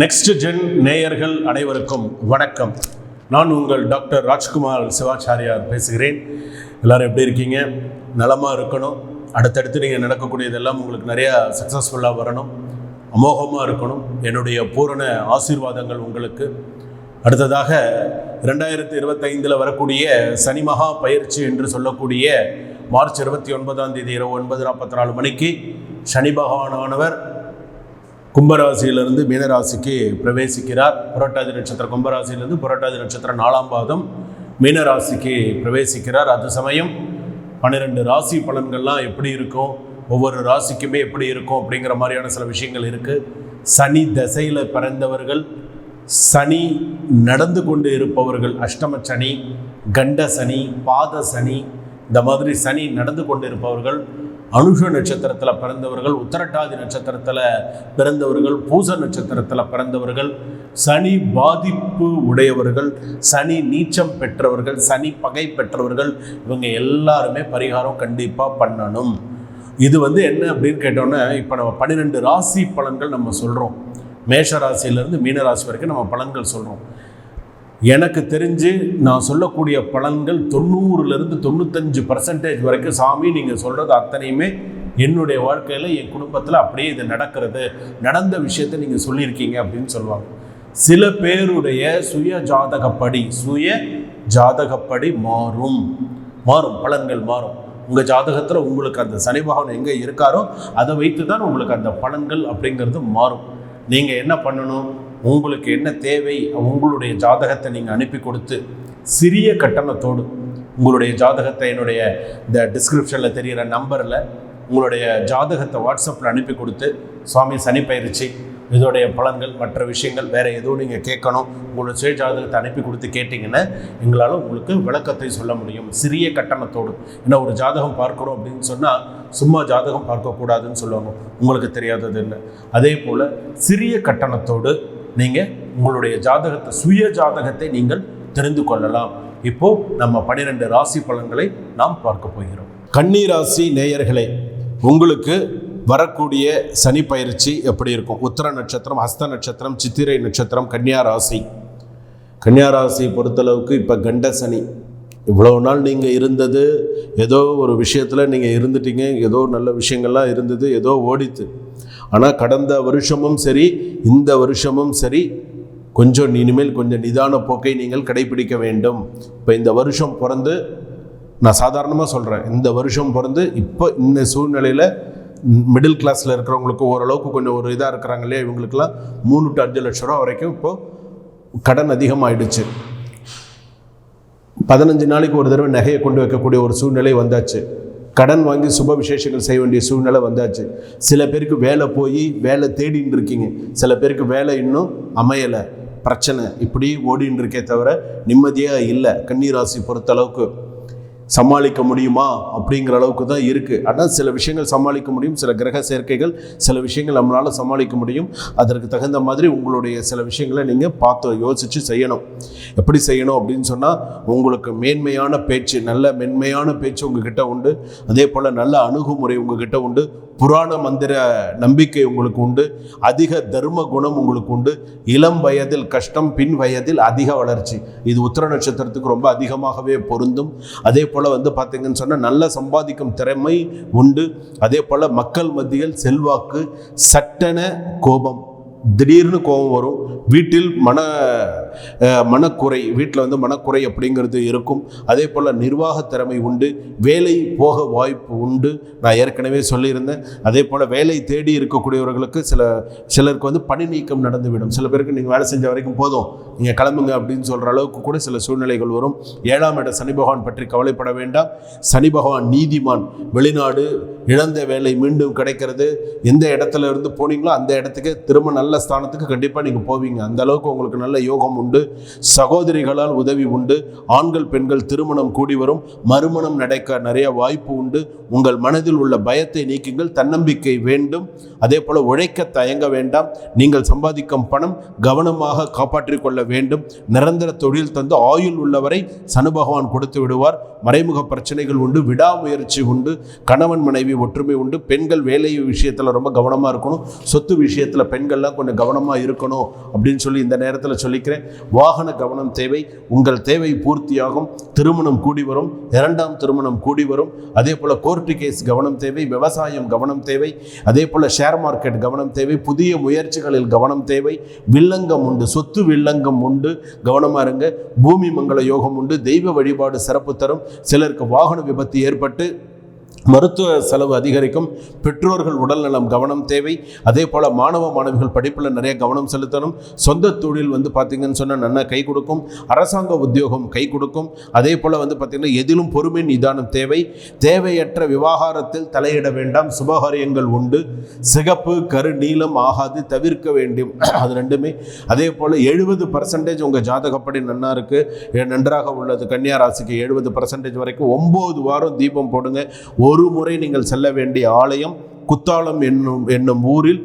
Next gen நேயர்கள் அனைவருக்கும் வணக்கம். நான் உங்கள் டாக்டர் ராஜ்குமார் சிவாச்சாரியார் பேசுகிறேன். எல்லாரும் எப்படி இருக்கீங்க? நலமாக இருக்கணும். அடுத்தடுத்து நீங்கள் நடக்கக்கூடியதெல்லாம் உங்களுக்கு நிறையா சக்ஸஸ்ஃபுல்லாக வரணும். அமோகமாக இருக்கணும். என்னுடைய பூரண ஆசீர்வாதங்கள் உங்களுக்கு. அடுத்ததாக ரெண்டாயிரத்தி இருபத்தைந்தில் வரக்கூடிய சனி மகா பயிற்சி என்று சொல்லக்கூடிய மார்ச் இருபத்தி ஒன்பதாம் தேதி இரவு ஒன்பது நாற்பத்தி நாலு மணிக்கு சனி பகவானானவர் கும்பராசியிலிருந்து மீனராசிக்கு பிரவேசிக்கிறார். புரட்டாதி நட்சத்திரம் கும்பராசியிலிருந்து புரட்டாதி நட்சத்திரம் நாலாம் பாதம் மீனராசிக்கு பிரவேசிக்கிறார். அது சமயம் பன்னிரெண்டு ராசி பலன்கள்லாம் எப்படி இருக்கும்? ஒவ்வொரு ராசிக்குமே எப்படி இருக்கும்? அப்படிங்கிற மாதிரியான சில விஷயங்கள் இருக்குது சனி தசையில் பிறந்தவர்கள் சனி நடந்து கொண்டு இருப்பவர்கள் அஷ்டம சனி கண்ட சனி பாத சனி இந்த மாதிரி சனி நடந்து கொண்டு இருப்பவர்கள் அனுஷ நட்சத்திரத்தில் பிறந்தவர்கள் உத்தரட்டாதி நட்சத்திரத்தில் பிறந்தவர்கள் பூச நட்சத்திரத்தில் பிறந்தவர்கள் சனி பாதிப்பு உடையவர்கள் சனி நீச்சம் பெற்றவர்கள் சனி பகை பெற்றவர்கள் இவங்க எல்லாருமே பரிகாரம் கண்டிப்பாக பண்ணணும். இது வந்து என்ன அப்படின்னு கேட்டோன்னே இப்போ நம்ம பன்னிரெண்டு ராசி பலன்கள் நம்ம சொல்கிறோம் மேஷ ராசியிலேருந்து மீன ராசி வரைக்கும் நம்ம பலன்கள் சொல்கிறோம் எனக்கு தெரிஞ்சு நான் சொல்லக்கூடிய பலன்கள் தொண்ணூறுலேருந்து தொண்ணூத்தஞ்சு பர்சன்டேஜ் வரைக்கும் சாமி நீங்கள் சொல்கிறது அத்தனையுமே என்னுடைய வாழ்க்கையில் என் குடும்பத்தில் அப்படியே இது நடக்கிறது நடந்த விஷயத்தை நீங்கள் சொல்லியிருக்கீங்க அப்படின்னு சொல்லுவாங்க. சில பேருடைய சுய ஜாதகப்படி சுய ஜாதகப்படி மாறும். மாறும் பலன்கள் மாறும். உங்கள் ஜாதகத்தில் உங்களுக்கு அந்த சனி பகவான் எங்கே இருக்காரோ அதை வைத்து தான் உங்களுக்கு அந்த பலன்கள் அப்படிங்கிறது மாறும். நீங்கள் என்ன பண்ணணும்? உங்களுக்கு என்ன தேவை உங்களுடைய ஜாதகத்தை நீங்கள் அனுப்பி கொடுத்து சிறிய கட்டணத்தோடு உங்களுடைய ஜாதகத்தை என்னுடைய இந்த டிஸ்கிரிப்ஷனில் தெரிகிற நம்பரில் உங்களுடைய ஜாதகத்தை வாட்ஸ்அப்பில் அனுப்பி கொடுத்து சுவாமி சனி பயிற்சி இதோடைய பலன்கள் மற்ற விஷயங்கள் வேறு எதுவும் நீங்கள் கேட்கணும் உங்களோட சுய ஜாதகத்தை அனுப்பி கொடுத்து கேட்டிங்கன்னா எங்களால் உங்களுக்கு விளக்கத்தை சொல்ல முடியும். சிறிய கட்டணத்தோடு ஏன்னா ஒரு ஜாதகம் பார்க்குறோம் அப்படின்னு சொன்னால் சும்மா ஜாதகம் பார்க்கக்கூடாதுன்னு சொல்லுவாங்க. உங்களுக்கு தெரியாதது இல்லை அதே போல் சிறிய கட்டணத்தோடு நீங்கள் உங்களுடைய ஜாதகத்தை சுய ஜாதகத்தை நீங்கள் தெரிந்து கொள்ளலாம். இப்போ நம்ம பன்னிரெண்டு ராசி பலன்களை நாம் பார்க்க போகிறோம். கன்னி ராசி நேயர்களே உங்களுக்கு வரக்கூடிய சனி பயிற்சி எப்படி இருக்கும்? உத்தர நட்சத்திரம் ஹஸ்த நட்சத்திரம் சித்திரை நட்சத்திரம் கன்னியா ராசி. கன்னியா ராசி பொறுத்தளவுக்கு இப்போ கண்ட சனி. இவ்வளோ நாள் நீங்கள் இருந்தது ஏதோ ஒரு விஷயத்தில் நீங்கள் இருந்துட்டீங்க ஏதோ நல்ல விஷயங்கள்லாம் இருந்தது ஏதோ ஓடித்து. ஆனால் கடந்த வருஷமும் சரி இந்த வருஷமும் சரி கொஞ்சம் இனிமேல் கொஞ்சம் நிதான போக்கை நீங்கள் கடைபிடிக்க வேண்டும். இப்போ இந்த வருஷம் பிறந்து நான் சாதாரணமாக சொல்கிறேன் இந்த வருஷம் பிறந்து இப்போ இந்த சூழ்நிலையில் மிடில் கிளாஸில் இருக்கிறவங்களுக்கு ஓரளவுக்கு கொஞ்சம் ஒரு இதாக இருக்கிறாங்க இல்லையா இவங்களுக்குலாம் மூணு டு அஞ்சு லட்ச ரூபா வரைக்கும் இப்போது கடன் அதிகமாகிடுச்சு பதினஞ்சு நாளைக்கு ஒரு தடவை நகையை கொண்டு வைக்கக்கூடிய ஒரு சூழ்நிலை வந்தாச்சு. கடன் வாங்கி சுப விசேஷங்கள் செய்ய வேண்டிய சூழ்நிலை வந்தாச்சு. சில பேருக்கு வேலை போய் வேலை தேடின்னு இருக்கீங்க. சில பேருக்கு வேலை இன்னும் அமையலை. பிரச்சனை இப்படி ஓடின்னு இருக்கே தவிர நிம்மதியாக இல்லை. கன்னிராசி பொறுத்தளவுக்கு சமாளிக்க முடியுமா அப்படிங்கிற அளவுக்கு தான் இருக்குது ஆனால் சில விஷயங்கள் சமாளிக்க முடியும் சில கிரக சேர்க்கைகள் சில விஷயங்கள் நம்மளால் சமாளிக்க முடியும். அதற்கு தகுந்த மாதிரி உங்களுடைய சில விஷயங்களை நீங்கள் பார்த்து யோசித்து செய்யணும். எப்படி செய்யணும் அப்படின்னு சொன்னால் உங்களுக்கு மேன்மையான பேச்சு நல்ல மென்மையான பேச்சு உங்ககிட்ட உண்டு. அதே போல் நல்ல அணுகுமுறை உங்ககிட்ட உண்டு. புராண மந்திர நம்பிக்கை உங்களுக்கு உண்டு. அதிக தர்ம குணம் உங்களுக்கு உண்டு. இளம் வயதில் கஷ்டம் பின் வயதில் அதிக வளர்ச்சி. இது உத்திர நட்சத்திரத்துக்கு ரொம்ப அதிகமாகவே பொருந்தும். அதே போல் வந்து பார்த்தீங்கன்னு சொன்னால் நல்ல சம்பாதிக்கும் திறமை உண்டு. அதே போல் மக்கள் மத்தியில் செல்வாக்கு சட்டென கோபம். திடீர்னு கோபம் வரும். வீட்டில் மன மனக்குறை வீட்டில் வந்து மனக்குறை அப்படிங்கிறது இருக்கும். அதே போல் நிர்வாக திறமை உண்டு. வேலை போக வாய்ப்பு உண்டு. நான் ஏற்கனவே சொல்லியிருந்தேன். அதே போல் வேலை தேடி இருக்கக்கூடியவர்களுக்கு சில சிலருக்கு வந்து பணி நீக்கம் நடந்துவிடும். சில பேருக்கு நீங்கள் வேலை செஞ்ச வரைக்கும் போதும். நீங்கள் கிளம்புங்க அப்படின்னு சொல்கிற அளவுக்கு கூட சில சூழ்நிலைகள் வரும். ஏழாம் இட சனி பகவான் பற்றி கவலைப்பட வேண்டாம். சனி பகவான் நீதிமான். வெளிநாடு இழந்த வேலை மீண்டும் கிடைக்கிறது. எந்த இடத்துல இருந்து போனீங்களோ அந்த இடத்துக்கு திரும்ப நல்ல ஸ்தானத்துக்கு கண்டிப்பாக நீங்கள் போவீங்க. அந்த அளவுக்கு உங்களுக்கு நல்ல யோகம் உண்டு. சகோதரிகளால் உதவி உண்டு. ஆண்கள் பெண்கள் திருமணம் கூடி வரும். மறுமணம் நடக்க நிறைய வாய்ப்பு உண்டு. உங்கள் மனதில் உள்ள பயத்தை நீக்குங்கள். தன்னம்பிக்கை வேண்டும். அதே போல் உழைக்க தயங்க வேண்டாம். நீங்கள் சம்பாதிக்கும் பணம் கவனமாக காப்பாற்றிக் கொள்ள வேண்டும். நிரந்தர தொழில் தந்து ஆயுள் உள்ளவரை சனு பகவான் கொடுத்து விடுவார். மறைமுக பிரச்சனைகள் உண்டு. விடாமுயற்சி உண்டு. கணவன் மனைவி ஒற்றுமை உண்டு. பெண்கள் வேலை விஷயத்தில் ரொம்ப கவனமாக இருக்கணும். சொத்து விஷயத்தில் பெண்கள்லாம் கொஞ்சம் கவனமாக இருக்கணும் அப்படின்னு சொல்லி இந்த நேரத்தில் சொல்லிக்கிறேன். வாகன கவனம் தேவை உங்கள் தேவை பூர்த்தியாகும் திருமணம் கூடி வரும் இரண்டாம் திருமணம் கூடி வரும். அதே போல் கோர்ட்டு கேஸ் கவனம் தேவை விவசாயம் கவனம் தேவை அதே போல் ஷேர் மார்க்கெட் கவனம் தேவை புதிய முயற்சிகளில் கவனம் தேவை வில்லங்கம் உண்டு சொத்து வில்லங்கம் உண்டு கவனமாக இருங்க. பூமி மங்கள யோகம் உண்டு தெய்வ வழிபாடு சிறப்பு தரும். சிலருக்கு வாகன விபத்து ஏற்பட்டு மருத்துவ செலவு அதிகரிக்கும். பெற்றோர்கள் உடல்நலம் கவனம் தேவை. அதே போல் மாணவ மாணவிகள் படிப்பில் நிறைய கவனம் செலுத்தணும். சொந்த தொழில் வந்து பார்த்திங்கன்னு சொன்னால் நல்லா கை கொடுக்கும். அரசாங்க உத்தியோகம் கை கொடுக்கும். அதே போல் வந்து பார்த்திங்கன்னா எதிலும் பொறுமை நிதானம் தேவை. தேவையற்ற விவகாரத்தில் தலையிட வேண்டாம். சுபகாரியங்கள் உண்டு. சிகப்பு கரு நீளம் ஆகாது. தவிர்க்க வேண்டும். அது ரெண்டுமே. அதே போல் எழுபது பர்சன்டேஜ் உங்கள் ஜாதகப்படி நன்னா இருக்குது நன்றாக உள்ளது. கன்னியா ராசிக்கு எழுபது பர்சன்டேஜ் வரைக்கும் ஒம்பது வாரம் தீபம் போடுங்க. ஒரு முறை நீங்கள் செல்ல வேண்டிய ஆலயம் குத்தாலம் என்னும் என்னும் ஊரில்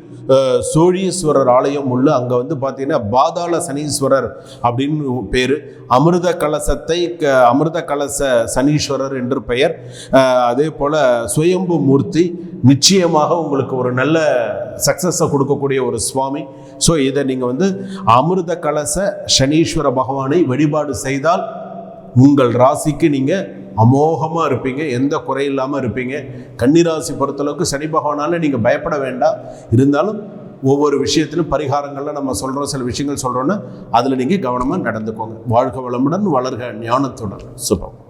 சோழீஸ்வரர் ஆலயம் உள்ள அங்கே வந்து பார்த்தீங்கன்னா பாதாள சனீஸ்வரர் அப்படின்னு பேர். அமிர்த கலசத்தை க அமிர்த கலச சனீஸ்வரர் என்று பெயர். அதே போல் சுயம்பு மூர்த்தி நிச்சயமாக உங்களுக்கு ஒரு நல்ல சக்ஸஸை கொடுக்கக்கூடிய ஒரு சுவாமி. ஸோ இதை நீங்கள் வந்து அமிர்த கலச சனீஸ்வர பகவானை வழிபாடு செய்தால் உங்கள் ராசிக்கு நீங்கள் அமோகமாக இருப்பீங்க எந்த குறை இல்லாமல் இருப்பீங்க. கன்னிராசி பொறுத்தளவுக்கு சனி பகவானால் நீங்கள் பயப்பட வேண்டாம். இருந்தாலும் ஒவ்வொரு விஷயத்திலும் பரிகாரங்களில் நம்ம சொல்கிறோம் சில விஷயங்கள் சொல்கிறோன்னா அதில் நீங்கள் கவனமாக நடந்துக்கோங்க. வாழ்க வளமுடன் வளர்க ஞானத்துடன். சுபம்.